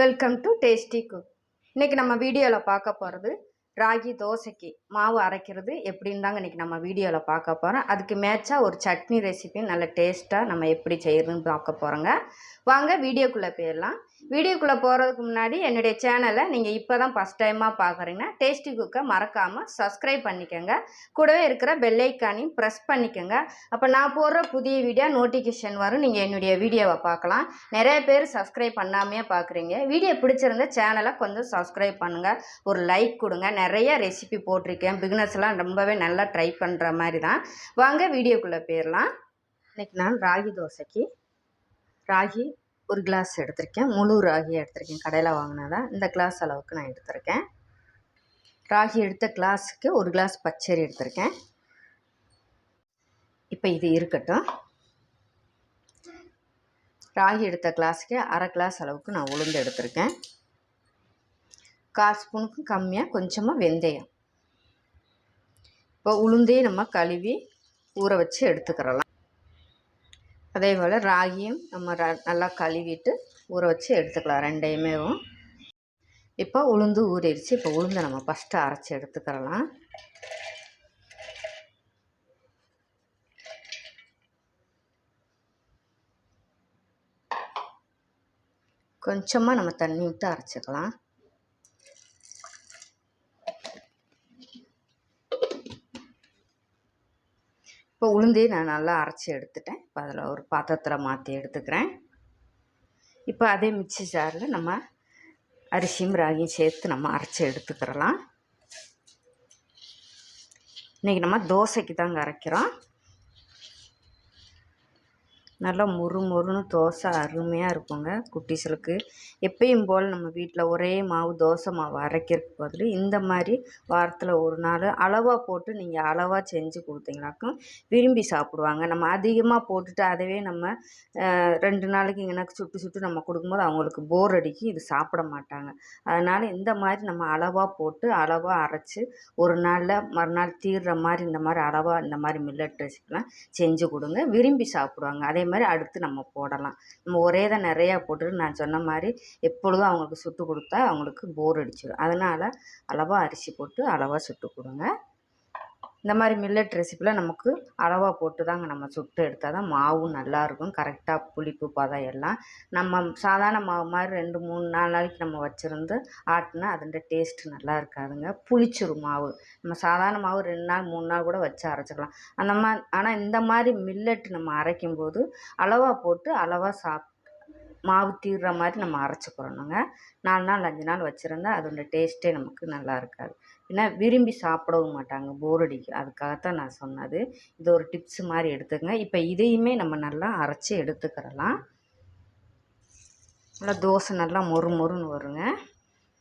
Welcome to tasty cook இன்றைக்கி நம்ம வீடியோவில் பார்க்க போகிறது ராகி தோசைக்கு மாவு அரைக்கிறது எப்படின்னு தாங்க இன்றைக்கி நம்ம வீடியோவில் பார்க்க போகிறோம் அதுக்கு மேட்சாக ஒரு சட்னி ரெசிபி நல்ல டேஸ்ட்டாக நம்ம எப்படி செய்யறதுன்னு பார்க்க போகிறோங்க வாங்க வீடியோக்குள்ளே போயிடலாம். வீடியோக்குள்ளே போகிறதுக்கு முன்னாடி என்னுடைய சேனலை நீங்கள் இப்போ தான் ஃபஸ்ட் டைமாக பார்க்குறீங்கன்னா டேஸ்டி குக்கை மறக்காமல் சப்ஸ்கிரைப் பண்ணிக்கோங்க. கூடவே இருக்கிற பெல்லைக்கானையும் ப்ரெஸ் பண்ணிக்கோங்க. அப்போ நான் போடுற புதிய வீடியோ நோட்டிஃபிகேஷன் வரும். நீங்கள் என்னுடைய வீடியோவை பார்க்கலாம். நிறைய பேர் சப்ஸ்கிரைப் பண்ணாமையே பார்க்குறீங்க வீடியோ பிடிச்சிருந்த சேனலை கொஞ்சம் சப்ஸ்கிரைப் பண்ணுங்கள் ஒரு லைக் கொடுங்க. நிறைய நிறைய ரெசிபி போட்டிருக்கேன். பிகினர்ஸ்லாம் ரொம்பவே நல்லா ட்ரை பண்ணுற மாதிரி தான் வாங்க வீடியோக்குள்ளே போயிடலாம் இன்றைக்கி நான் ராகி தோசைக்கு ராகி ஒரு கிளாஸ் எடுத்திருக்கேன். முழு ராகி எடுத்திருக்கேன். கடையில் வாங்கினாதான் இந்த கிளாஸ் அளவுக்கு நான் எடுத்திருக்கேன். ராகி எடுத்த கிளாஸுக்கு ஒரு கிளாஸ் பச்சரி எடுத்திருக்கேன். இப்போ இது இருக்கட்டும். ராகி எடுத்த கிளாஸுக்கு அரை கிளாஸ் அளவுக்கு நான் உளுந்து எடுத்திருக்கேன். கால் ஸ்பூனுக்கு கம்மியாக கொஞ்சமாக வெந்தயம். இப்போ உளுந்தையும் நம்ம கழுவி ஊற வச்சு எடுத்துக்கிறலாம். அதே போல் ராகியும் நம்ம நல்லா கழுவிட்டு ஊற வச்சு எடுத்துக்கலாம் ரெண்டையுமே. இப்போ உளுந்து ஊறிடுச்சு. இப்போ உளுந்தை நம்ம ஃபஸ்ட்டு அரைச்சி எடுத்துக்கிறலாம். கொஞ்சமாக நம்ம தண்ணி விட்டு அரைச்சிக்கலாம். இப்போ உளுந்தே நான் நல்லா அரைச்சி எடுத்துட்டேன். இப்போ அதில் ஒரு பாத்திரத்தில் மாற்றி எடுத்துக்கிறேன். இப்போ அதே மிக்சி ஜாரில் நம்ம அரிசியும் ராகியும் சேர்த்து நம்ம அரைச்சி எடுத்துக்கிறலாம். இன்றைக்கி நம்ம தோசைக்கு தாங்க அரைக்கிறோம். நல்லா மொறு மொறுன்னு தோசை அருமையாக இருக்குங்க குட்டீஸுக்கு எப்பயும் போல் நம்ம வீட்டில் ஒரே மாவு தோசை மாவு அரைக்கிறதுக்கு பதில் இந்த மாதிரி வாரத்தில் ஒரு நாள் அளவாக போட்டு நீங்கள் அளவாக செஞ்சு கொடுத்தீங்கனாக்கும் விரும்பி சாப்பிடுவாங்க. நம்ம அதிகமாக போட்டுட்டு அதவே நம்ம ரெண்டு நாளைக்கு எனக்கு சுட்டு சுட்டு நம்ம கொடுக்கும்போது அவங்களுக்கு போர் அடிக்கி இது சாப்பிட மாட்டாங்க. அதனால் இந்த மாதிரி நம்ம அளவாக போட்டு அளவாக அரைச்சி ஒரு நாளில் மறுநாள் தீர்ற மாதிரி இந்த மாதிரி அளவாக இந்த மாதிரி மில்லட் ரெசிபிலாம் செஞ்சு கொடுங்க. விரும்பி சாப்பிடுவாங்க. அதே மாதிரி அடுத்து நம்ம போடலாம். நம்ம ஒரே தான் நிறையா போட்டுட்டு நான் சொன்ன மாதிரி எப்பொழுதும் அவங்களுக்கு சுட்டு கொடுத்தா அவங்களுக்கு போர் அடிச்சிடும் அதனால் அளவாக அரிசி போட்டு அளவாக சுட்டு கொடுங்க. இந்த மாதிரி மில்லட் ரெசிப்பியில் நமக்கு அளவாக போட்டு தாங்க நம்ம சுட்டு எடுத்தால் தான் மாவும் நல்லாயிருக்கும் கரெக்டாக புளிப்பு பதம் எல்லாம் நம்ம சாதாரண மாவு மாதிரி ரெண்டு மூணு நாலு நாளைக்கு நம்ம வச்சுருந்து ஆட்டினா அதோட டேஸ்ட்டு நல்லா இருக்காதுங்க புளிச்சிரும் மாவு. நம்ம சாதாரண மாவு ரெண்டு நாள் மூணு நாள் கூட வச்சு அரைச்சிக்கலாம். அந்த மாதிரி ஆனால் இந்த மாதிரி மில்லட் நம்ம அரைக்கும் போது அளவாக போட்டு அளவாக சாப்பிட்டு மாவு தீர்ற மாதிரி நம்ம அரைச்சிக்கிறணுங்க நாலு நாள் அஞ்சு நாள் வச்சுருந்தா அதோட டேஸ்ட்டே நமக்கு நல்லா இருக்காது. ஏன்னா விரும்பி சாப்பிடவும் மாட்டாங்க. போர் அடிக்கும். அதுக்காகத்தான் நான் சொன்னது. இது ஒரு டிப்ஸ் மாதிரி எடுத்துக்கங்க. இப்போ இதையுமே நம்ம நல்லா அரைச்சி எடுத்துக்கிறலாம். நல்லா தோசை நல்லா மொறு மொறுன்னு வருங்க.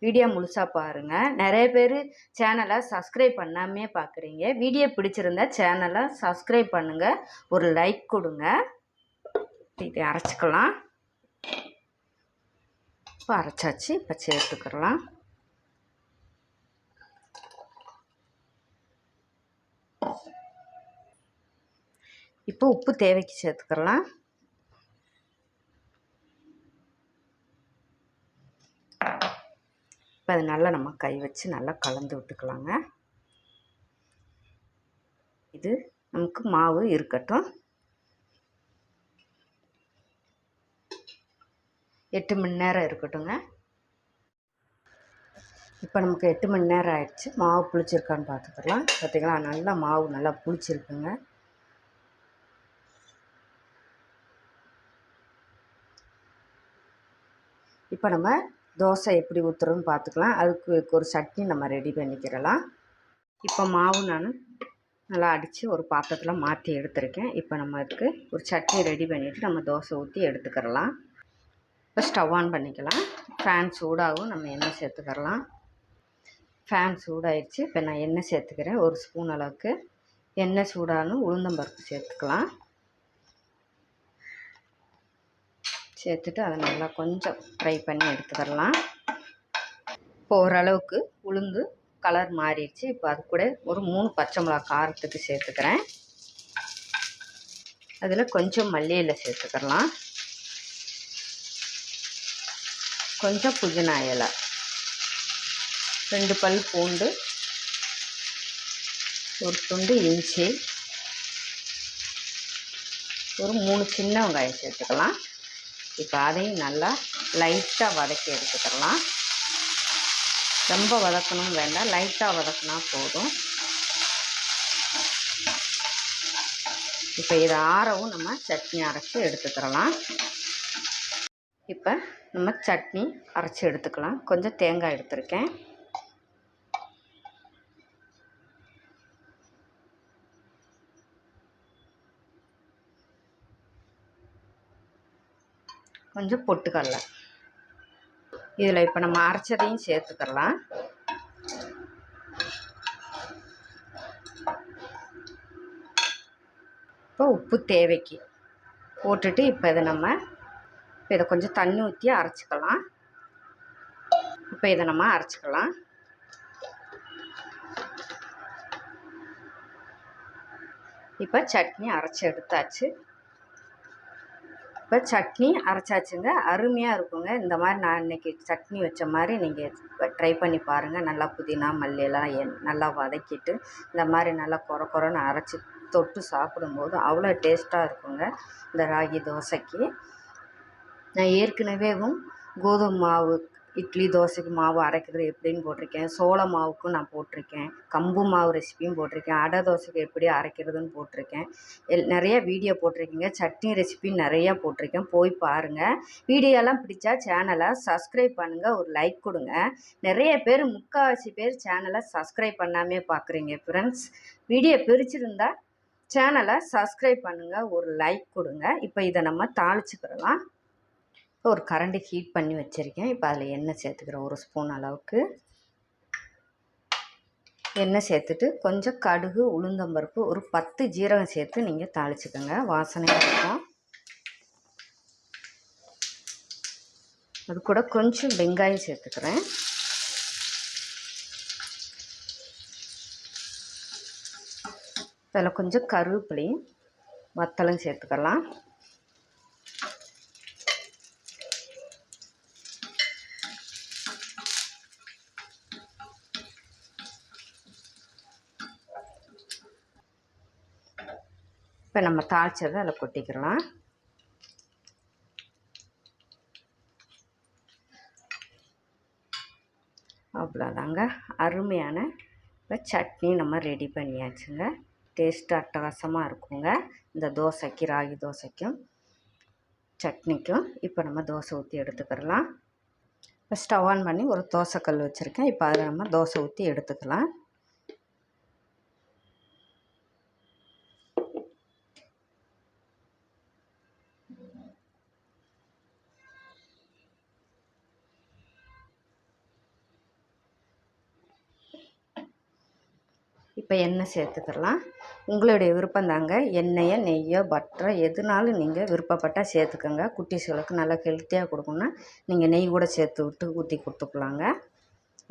வீடியோ முழுசாக பாருங்கள் நிறைய பேர் சேனலை சப்ஸ்கிரைப் பண்ணாமே பார்க்குறீங்க வீடியோ பிடிச்சிருந்தா சேனலை சப்ஸ்கிரைப் பண்ணுங்கள் ஒரு லைக் கொடுங்க. இதை அரைச்சிக்கலாம். இப்போ அரைச்சாச்சு. இப்போ சேர்த்துக்கிறலாம். இப்போ உப்பு தேவைக்கு சேர்த்துக்கலாம் இப்போ அது நல்லா நம்ம கை வச்சு நல்லா கலந்து விட்டுக்கலாங்க. இது நமக்கு மாவு இருக்கட்டும். எட்டு மணி நேரம் இருக்கட்டுங்க. இப்போ நமக்கு எட்டு மணி நேரம் ஆயிடுச்சு. மாவு புளிச்சிருக்கான்னு பார்த்துக்கலாம் பார்த்திங்களா நல்லா மாவு நல்லா புளிச்சிருக்குங்க. இப்போ நம்ம தோசை எப்படி ஊற்றுறோன்னு பார்த்துக்கலாம் அதுக்கு ஒரு சட்னி நம்ம ரெடி பண்ணிக்கிறலாம். இப்போ மாவு நான் நல்லா அடித்து ஒரு பாத்திரத்தில் மாற்றி எடுத்திருக்கேன். இப்போ நம்ம அதுக்கு ஒரு சட்னி ரெடி பண்ணிவிட்டு நம்ம தோசை ஊற்றி எடுத்துக்கிறலாம். இப்போ ஸ்டவ் ஆன் பண்ணிக்கலாம். ஃபேன் சூடாகவும் நம்ம எண்ணெய் சேர்த்துக்கரலாம் ஃபேன் சூடாயிடுச்சு இப்போ நான் எண்ணெய் சேர்த்துக்கிறேன். ஒரு ஸ்பூன் அளவுக்கு. எண்ணெய் சூடானும் உளுந்தம்பருப்பு சேர்த்துக்கலாம். சேர்த்துட்டு அதை நல்லா கொஞ்சம் ஃப்ரை பண்ணி எடுத்துக்கிடலாம் இப்போ ஓரளவுக்கு உளுந்து கலர் மாறிடுச்சு. இப்போ அது கூட ஒரு மூணு பச்சை மிளகா காரத்துக்கு சேர்த்துக்கிறேன். அதில் கொஞ்சம் மல்லியில் சேர்த்துக்கரலாம் கொஞ்சம் புதினா இலை. ரெண்டு பல் பூண்டு ஒரு துண்டு இஞ்சி ஒரு மூணு சின்ன வெங்காயம் சேர்த்துக்கலாம். இப்போ அதையும் நல்லா லைட்டாக வதக்கி எடுத்துக்கலாம். ரொம்ப வதக்கணும் வேண்டாம் லைட்டாக வதக்கினா போதும். இப்போ இதை ஆறவும் நம்ம சட்னி அரைச்சி எடுத்துக்கிறலாம். இப்போ நம்ம சட்னி அரைச்சி எடுத்துக்கலாம். கொஞ்சம் தேங்காய் எடுத்திருக்கேன். கொஞ்சம் பொட்டுக்கடல. இதில் இப்போ நம்ம அரைச்சதையும் சேர்த்துக்கலாம். இப்போ உப்பு தேவைக்கு போட்டுட்டு இப்போ இதை நம்ம இப்போ இதை கொஞ்சம் தண்ணி ஊற்றி அரைச்சிக்கலாம். இப்போ இதை நம்ம அரைச்சிக்கலாம். இப்போ சட்னி அரைச்சி எடுத்தாச்சு. இப்போ சட்னி அரைச்சாச்சுங்க. அருமையாக இருக்குங்க. இந்த மாதிரி நான் இன்றைக்கி சட்னி வச்ச மாதிரி நீங்கள் ட்ரை பண்ணி பாருங்கள் நல்லா புதினா மல்லியெல்லாம் எ நல்லா வதக்கிட்டு இந்த மாதிரி நல்லா குற குறன்னு அரைச்சி தொட்டு சாப்பிடும்போது அவ்வளோ டேஸ்ட்டாக இருக்குங்க. இந்த ராகி தோசைக்கு. நான் ஏற்கனவேவும் கோதுமை மாவு இட்லி தோசைக்கு மாவு அரைக்கிறது எப்படின்னு போட்டிருக்கேன். சோள மாவுக்கும் நான் போட்டிருக்கேன். கம்பு மாவு ரெசிபியும் போட்டிருக்கேன். அடை தோசைக்கு எப்படி அரைக்கிறதுன்னு போட்டிருக்கேன். எல் நிறைய வீடியோ போட்டிருக்கீங்க. சட்னி ரெசிபி நிறையா போட்டிருக்கேன். போய் பாருங்கள் வீடியோலாம் பிடிச்சா சேனலை சப்ஸ்கிரைப் பண்ணுங்கள் ஒரு லைக் கொடுங்க. நிறைய பேர் முக்கால்வாசி பேர் சேனலை சப்ஸ்கிரைப் பண்ணாமே பார்க்குறீங்க ஃப்ரெண்ட்ஸ் வீடியோ பிரிச்சிருந்தா சேனலை சப்ஸ்கிரைப் பண்ணுங்கள் ஒரு லைக் கொடுங்க. இப்போ இதை நம்ம தாளிச்சுக்கிறலாம் இப்போ ஒரு கரண்டி ஹீட் பண்ணி வச்சுருக்கேன். இப்போ அதில் எண்ணெய் சேர்த்துக்கிறேன். ஒரு ஸ்பூன் அளவுக்கு. எண்ணெய் சேர்த்துட்டு கொஞ்சம் கடுகு உளுந்தம்பருப்பு ஒரு பத்து ஜீரகம் சேர்த்து நீங்கள் தாளிச்சுக்கோங்க. வாசனையாக இருக்கும். அது கூட கொஞ்சம் வெங்காயம் சேர்த்துக்கிறேன். அதில் கொஞ்சம் கருவேப்பிலையும் வத்தலும் சேர்த்துக்கலாம். இப்போ நம்ம தாளிச்சதை அதில் கொட்டிக்கலாம். அவ்வளோதாங்க அருமையான இப்போ சட்னி நம்ம ரெடி பண்ணியாச்சுங்க. டேஸ்ட்டு அட்டகாசமாக இருக்குங்க. இந்த தோசைக்கு ராகி தோசைக்கும் சட்னிக்கும் இப்போ நம்ம தோசை ஊற்றி எடுத்துக்கிறலாம் இப்போ ஸ்டவ் ஆன் பண்ணி ஒரு தோசைக்கல் வச்சுருக்கேன். இப்போ அதில் நம்ம தோசை ஊற்றி எடுத்துக்கலாம். இப்போ எண்ணெய் சேர்த்துக்கலாம் உங்களுடைய விருப்பம் தாங்க. எண்ணெயோ நெய்யோ பட்டரோ எதுனாலும் நீங்கள் விருப்பப்பட்டால் சேர்த்துக்கோங்க. குட்டீஸ்களுக்கு நல்லா ஹெல்த்தியாக கொடுக்கணுன்னா நீங்கள் நெய் கூட சேர்த்து விட்டு ஊற்றி கொடுத்துக்கலாங்க.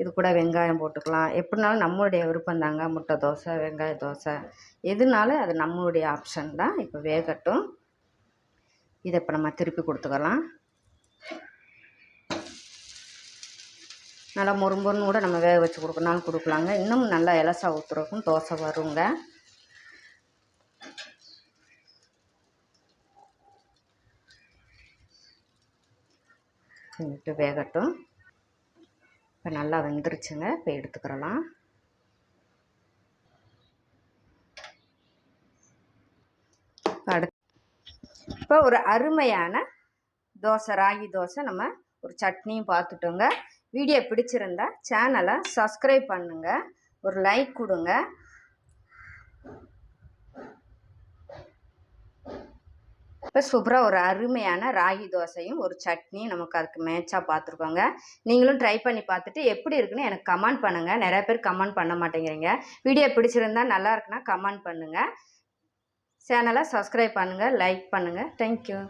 இது கூட வெங்காயம் போட்டுக்கலாம். எப்படினாலும் நம்மளுடைய விருப்பம் தாங்க. முட்டை தோசை வெங்காய தோசை. எதுனாலும் அது நம்மளுடைய ஆப்ஷன் தான். இப்போ வேகட்டும். இதை இப்போ நம்ம திருப்பி கொடுத்துக்கலாம். நல்லா மொறுமொறுன்னு கூட நம்ம வேக வச்சு கொடுக்கணும்னாலும் கொடுக்கலாங்க. இன்னும் நல்லா இலசா ஊற்றுறக்கும் தோசை வருங்க. விட்டு வேகட்டும். இப்போ நல்லா வெந்துருச்சுங்க. இப்போ எடுத்துக்கிறலாம். அடுத்து இப்போ ஒரு அருமையான தோசை ராகி தோசை நம்ம ஒரு சட்னியும் பார்த்துட்டோங்க. வீடியோ பிடிச்சிருந்தா சேனலை சப்ஸ்கிரைப் பண்ணுங்கள் ஒரு லைக் கொடுங்க. இப்போ சூப்பராக ஒரு அருமையான ராகி தோசையும் ஒரு சட்னியும் நமக்கு அதுக்கு மேட்சாக பார்த்துருக்கோங்க. நீங்களும் ட்ரை பண்ணி பார்த்துட்டு எப்படி இருக்குன்னு எனக்கு கமெண்ட் பண்ணுங்கள் நிறைய பேர் கமெண்ட் பண்ண மாட்டேங்கிறீங்க. வீடியோ பிடிச்சிருந்தா நல்லா இருக்குன்னா கமெண்ட் பண்ணுங்கள் சேனலை சப்ஸ்கிரைப் பண்ணுங்கள் லைக் பண்ணுங்கள் தேங்க்யூ